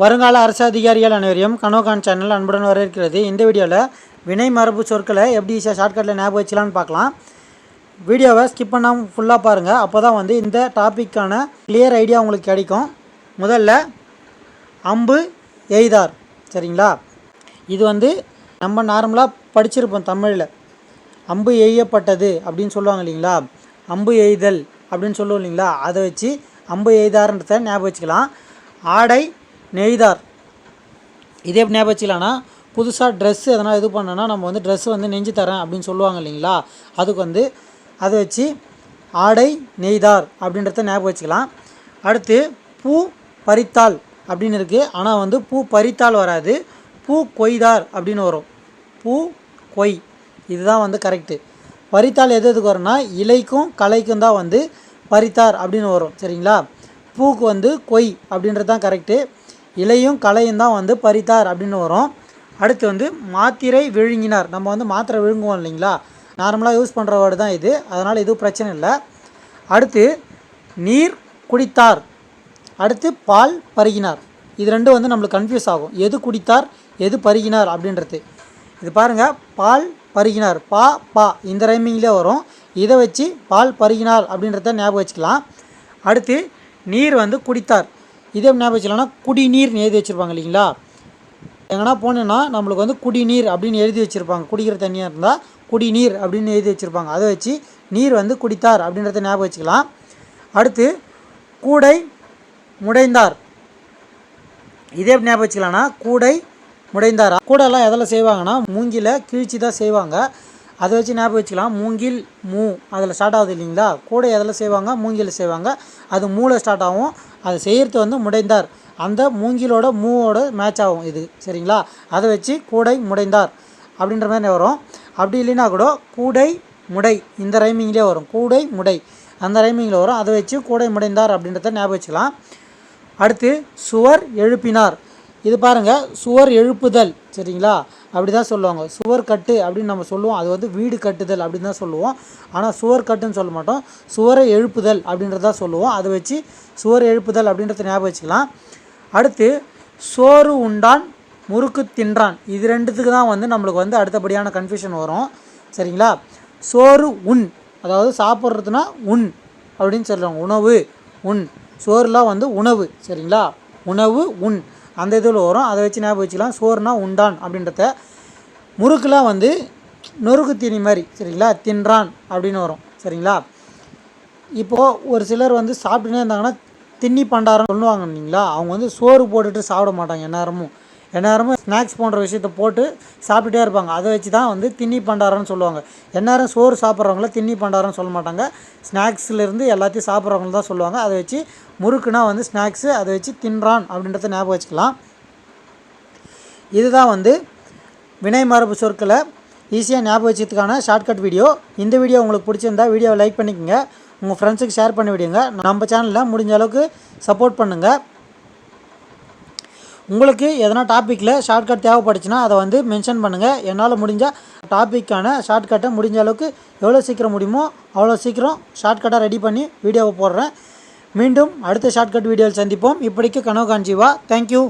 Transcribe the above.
வருங்கால அரசு அதிகாரிகள் அனைவரையும் கனோகான் சேனல் அன்புடன் வரவேற்கிறது. இந்த வீடியோவில் வினை மரபு சொற்களை எப்படி ஈஸியாக ஷார்ட்கட்டில் ஞாபகம் வச்சலான்னு பார்க்கலாம். வீடியோவை ஸ்கிப் பண்ணாமல் ஃபுல்லாக பாருங்கள் அப்போ தான் வந்து இந்த டாப்பிக்கான கிளியர் ஐடியா உங்களுக்கு கிடைக்கும். முதல்ல அம்பு எய்தார். சரிங்களா? இது வந்து நம்ம நார்மலாக படிச்சிருப்போம் தமிழில். அம்பு எய்யப்பட்டது அப்படின்னு சொல்லுவாங்க இல்லைங்களா? அம்பு எய்தல் அப்படின்னு சொல்லுவோம் இல்லைங்களா? அதை வச்சு அம்பு எய்தார்ன்றத ஞாபகம் வச்சுக்கலாம். ஆடை நெய்தார். இதே ஞாபகம் வச்சுக்கலாம்னா புதுசாக ட்ரெஸ்ஸு எதனா இது பண்ணோன்னா நம்ம வந்து ட்ரெஸ் வந்து நெஞ்சு தரேன் அப்படின்னு சொல்லுவாங்க இல்லைங்களா? அதுக்கு வந்து அதை வச்சு ஆடை நெய்தார் அப்படின்றத ஞாபகம் வச்சுக்கலாம். அடுத்து பூ பறித்தாள் அப்படின்னு இருக்குது ஆனால் வந்து பூ பறித்தால் வராது. பூ கொய்தார் அப்படின்னு வரும். பூ கொய். இதுதான் வந்து கரெக்டு பறித்தால் எது எதுக்கு வரும்னா இலைக்கும் கலைக்கும் தான் வந்து பறித்தார் அப்படின்னு வரும். சரிங்களா? பூக்கு வந்து கொய் அப்படின்றது தான் கரெக்டு இலையும் கலையும் தான் வந்து பறித்தார் அப்படின்னு வரும். அடுத்து வந்து மாத்திரை விழுங்கினார். நம்ம வந்து மாத்திரை விழுங்குவோம் இல்லைங்களா? நார்மலாக யூஸ் பண்ணுற வேர்டு தான் இது. அதனால் எதுவும் பிரச்சனை இல்லை. அடுத்து நீர் குடித்தார். அடுத்து பால் பருகினார். இது ரெண்டும் வந்து நம்மளுக்கு கன்ஃபியூஸ் ஆகும். எது குடித்தார் எது பருகினார் அப்படின்றது. இது பாருங்கள் பால் பருகினார். பா பா. இந்த ரைமிங்லேயே வரும். இதை வச்சு பால் பருகினார் அப்படின்றத ஞாபகம் வச்சுக்கலாம். அடுத்து நீர் வந்து குடித்தார். இதே ஞாபகம் வச்சுக்கலாம்னா குடிநீர் எழுதி வச்சுருப்பாங்க இல்லைங்களா? எங்கன்னா போனேன்னா நம்மளுக்கு வந்து குடிநீர் அப்படின்னு எழுதி வச்சுருப்பாங்க. குடிக்கிற தண்ணியாக இருந்தால் குடிநீர் அப்படின்னு எழுதி வச்சுருப்பாங்க. அதை வச்சு நீர் வந்து குடித்தார் அப்படின்றத ஞாபகம் வச்சுக்கலாம். அடுத்து கூடை முடைந்தார். இதே ஞாபகம் வச்சுக்கலாம்னா கூடை முடைந்தார்? கூடைலாம் எதில் செய்வாங்கன்னா மூங்கில கிழிச்சி தான் செய்வாங்க. அதை வச்சு ஞாபகம் வச்சுக்கலாம். மூங்கில் மூ. அதில் ஸ்டார்ட் ஆகுது இல்லைங்களா? கூடை எதில் செய்வாங்க? மூங்கில் செய்வாங்க. அது மூளை ஸ்டார்ட் ஆகும். அதை செய்கிறது வந்து முடைந்தார். அந்த மூங்கிலோட மூவோட மேட்ச் ஆகும் இது. சரிங்களா? அதை வச்சு கூடை முடைந்தார். அப்படின்ற மாதிரி வரும். அப்படி இல்லைன்னா கூட கூடை முடை. இந்த ரைமிங்லேயே வரும். கூடை முடை. அந்த ரைமிங்கில் வரும். அதை வச்சு கூடை முடைந்தார் அப்படின்றத ஞாபகம் வச்சுக்கலாம். அடுத்து சுவர் எழுப்பினார். இது பாருங்கள் சுவர் எழுப்புதல். சரிங்களா? அப்படி தான் சொல்லுவாங்க. சுவர் கட்டு அப்படின்னு நம்ம சொல்லுவோம். அது வந்து வீடு கட்டுதல் அப்படின்னு தான் சொல்லுவோம். ஆனால் சுவர் கட்டுன்னு சொல்ல மாட்டோம். சுவரை எழுப்புதல் அப்படின்றத சொல்லுவோம். அதை வச்சு சுவர் எழுப்புதல் அப்படின்றத ஞாபகம் வச்சுக்கலாம். அடுத்து சோறு உண்டான் முறுக்கு தின்றான். இது ரெண்டுத்துக்கு தான் வந்து நம்மளுக்கு வந்து அடுத்தபடியான கன்ஃபியூஷன் வரும். சரிங்களா? சோறு உண். அதாவது சாப்பிட்றதுனா உண் அப்படின்னு சொல்கிறாங்க உணவு உண். சோறுலாம் வந்து உணவு. சரிங்களா? உணவு உண். அந்த இதில் வரும். அதை வச்சு ஞாபகம் வச்சுக்கலாம். சோறுனா உண்டான் அப்படின்றத முறுக்குலாம் வந்து நொறுக்கு தீனி மாதிரி சரிங்களா? தின்றான் அப்படின்னு வரும். சரிங்களா? இப்போது ஒரு சிலர் வந்து சாப்பிட்டுனே இருந்தாங்கன்னா தின்னி பண்டாரம் சொல்லுவாங்க இல்லைங்களா? அவங்க வந்து சோறு போட்டுட்டு சாப்பிட மாட்டாங்க எந்நேரமும். எந்நேரமும் ஸ்நாக்ஸ் போன்ற விஷயத்த போட்டு சாப்பிட்டுட்டே இருப்பாங்க. அதை வச்சு தான் வந்து தின்னி பண்டாரம்னு சொல்லுவாங்க. எந்நேரம் சோறு சாப்பிட்றவங்கள தின்னி பண்டாரம்னு சொல்ல மாட்டாங்க. ஸ்நாக்ஸ்லேருந்து எல்லாத்தையும் சாப்பிட்றவங்கள தான் சொல்லுவாங்க. அதை வச்சு முறுக்குனா வந்து ஸ்நாக்ஸு அதை வச்சு தின்றான் அப்படின்றத ஞாபகம் வச்சுக்கலாம். இதுதான் வந்து வினை மரபு சொற்களை ஈஸியாக ஞாபகம் வச்சதுக்கான ஷார்ட்கட் வீடியோ இந்த வீடியோ உங்களுக்கு பிடிச்சிருந்தா வீடியோவை லைக் பண்ணிக்கோங்க. உங்கள் ஃப்ரெண்ட்ஸுக்கு ஷேர் பண்ணி விடுங்க. நம்ம சேனலில் முடிஞ்ச அளவுக்கு சப்போர்ட் பண்ணுங்கள் உங்களுக்கு எதனா டாப்பிக்கில் ஷார்ட்கட் தேவைப்பட்டுச்சுன்னா அதை வந்து மென்ஷன் பண்ணுங்கள் என்னால் முடிஞ்ச டாப்பிக்கான ஷார்ட்கட்டை முடிஞ்ச அளவுக்கு எவ்வளோ சீக்கிரம் முடியுமோ அவ்வளோ சீக்கிரம் ஷார்ட்கட்டாக ரெடி பண்ணி வீடியோவை போடுறேன். மீண்டும் அடுத்த ஷார்ட்கட் வீடியோவில் சந்திப்போம். இப்படிக்கு கனவு காஞ்சிவா தேங்க்யூ